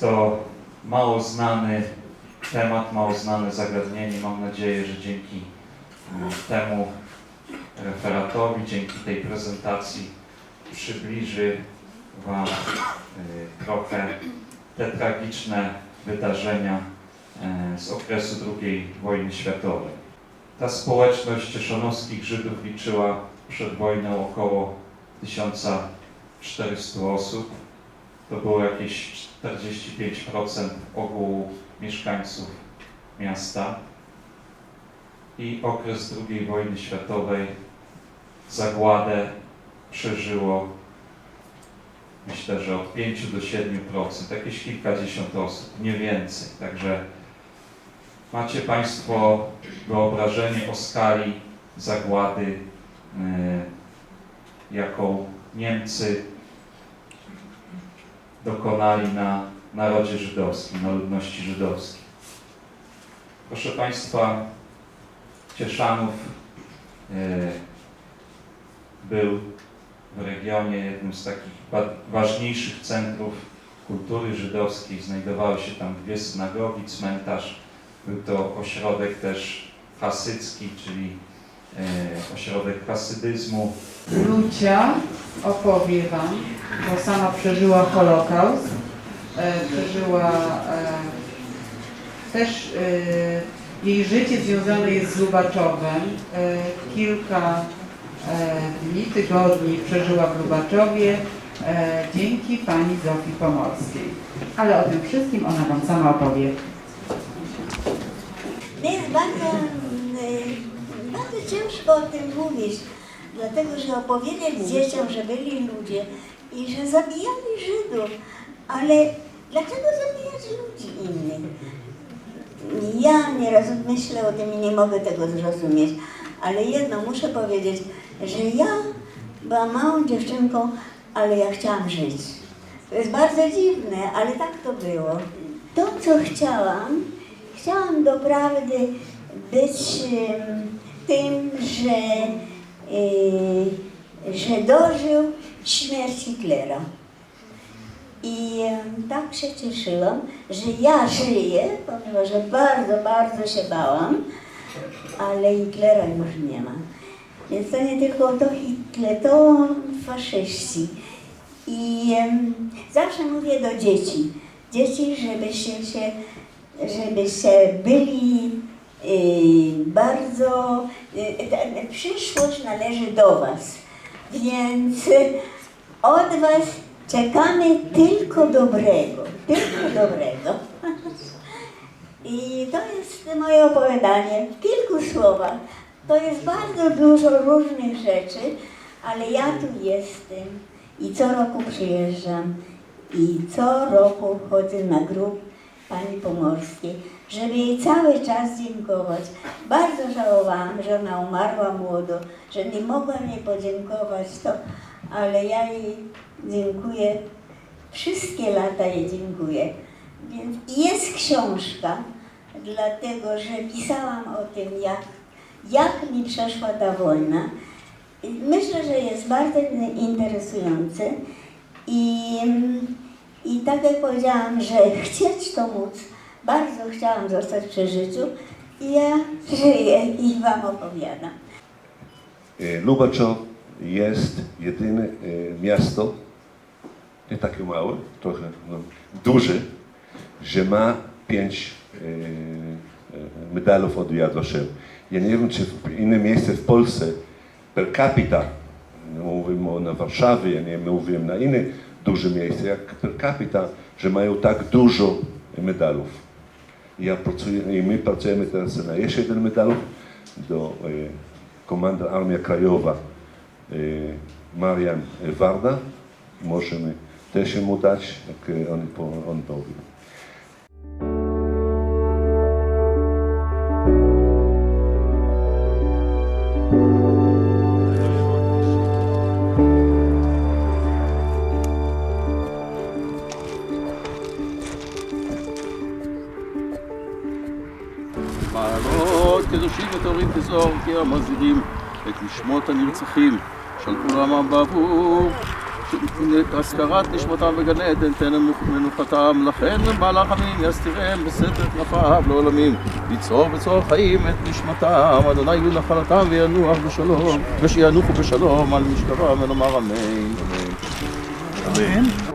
to mało znany temat, mało znane zagadnienie. Mam nadzieję, że dzięki mm, temu referatowi, dzięki tej prezentacji przybliży Wam y, trochę te tragiczne wydarzenia e, z okresu II wojny światowej. Ta społeczność cieszonowskich Żydów liczyła przed wojną około 1400 osób. To było jakieś 45% ogółu mieszkańców miasta. I okres II wojny światowej zagładę przeżyło myślę, że od 5 do 7%, jakieś kilkadziesiąt osób, nie więcej. Także macie Państwo wyobrażenie o skali zagłady, e, jaką Niemcy dokonali na narodzie żydowskim, na ludności żydowskiej. Proszę Państwa, Cieszanów e, był w regionie jednym z takich wa- ważniejszych centrów kultury żydowskiej. Znajdowały się tam dwie synagogi, cmentarz. Był to ośrodek też hasycki, czyli e, ośrodek hasydyzmu. Lucia opowie Wam, bo sama przeżyła Holokaust, e, przeżyła e, też e, jej życie związane jest z Lubaczowem. Kilka dni, tygodni przeżyła w Lubaczowie dzięki pani Zofii Pomorskiej. Ale o tym wszystkim ona Wam sama opowie. Mnie jest bardzo, bardzo ciężko o tym mówić, dlatego że opowiedzieć dzieciom, że byli ludzie i że zabijali Żydów, ale dlaczego zabijać ludzi innych? Ja nieraz myślę o tym i nie mogę tego zrozumieć, ale jedno muszę powiedzieć, że ja byłam małą dziewczynką, ale ja chciałam żyć. To jest bardzo dziwne, ale tak to było. To, co chciałam, chciałam doprawdy być tym, że, że dożył śmierć Hitlera. I tak się cieszyłam, że ja żyję, ponieważ bardzo, bardzo się bałam, ale Hitlera już nie ma. Więc to nie tylko to Hitler, to faszyści. I em, zawsze mówię do dzieci, dzieci, żebyście się, żebyście byli y, bardzo, y, przyszłość należy do Was, więc od Was czekamy tylko dobrego, tylko dobrego. I to jest moje opowiadanie w kilku słowach. To jest bardzo dużo różnych rzeczy, ale ja tu jestem i co roku przyjeżdżam i co roku chodzę na grób pani Pomorskiej, żeby jej cały czas dziękować. Bardzo żałowałam, że ona umarła młodo, że nie mogłam jej podziękować, to, ale ja jej dziękuję, wszystkie lata jej dziękuję. Więc jest książka, dlatego że pisałam o tym, jak, jak mi przeszła ta wojna. Myślę, że jest bardzo interesujący i, i tak jak powiedziałam, że chcieć to móc, bardzo chciałam zostać przy życiu i ja żyję i Wam opowiadam. E, Lubaczow jest jedyne e, miasto, nie takie małe, trochę no, duże, że ma pięć e, medalów od Yad. Ja nie wiem, czy w innym miejscu w Polsce per capita, no, mówimy o na Warszawie, ja nie mówię na inne duże miejsca, jak per capita, że mają tak dużo medalów. Ja pracuję, i my pracujemy teraz na jeszcze jeden medalów do e, komanda Armia Krajowa e, Marian Warda. Możemy też mu dać, jak e, on, on powie. וטהורים כזוהר כי המזהירים את נשמות הנרצחים של כולם בעבור הזכרת נשמתם בגן עדן, תן מנוחתם, לכן בעל החמים יסתירם בסתר כנפיו לעולמים, ליצור בצור חיים את נשמתם, אדוני יהיו נחלתם וינוח בשלום, ושינוחו בשלום על משכבם ונאמר. אמן. אמן.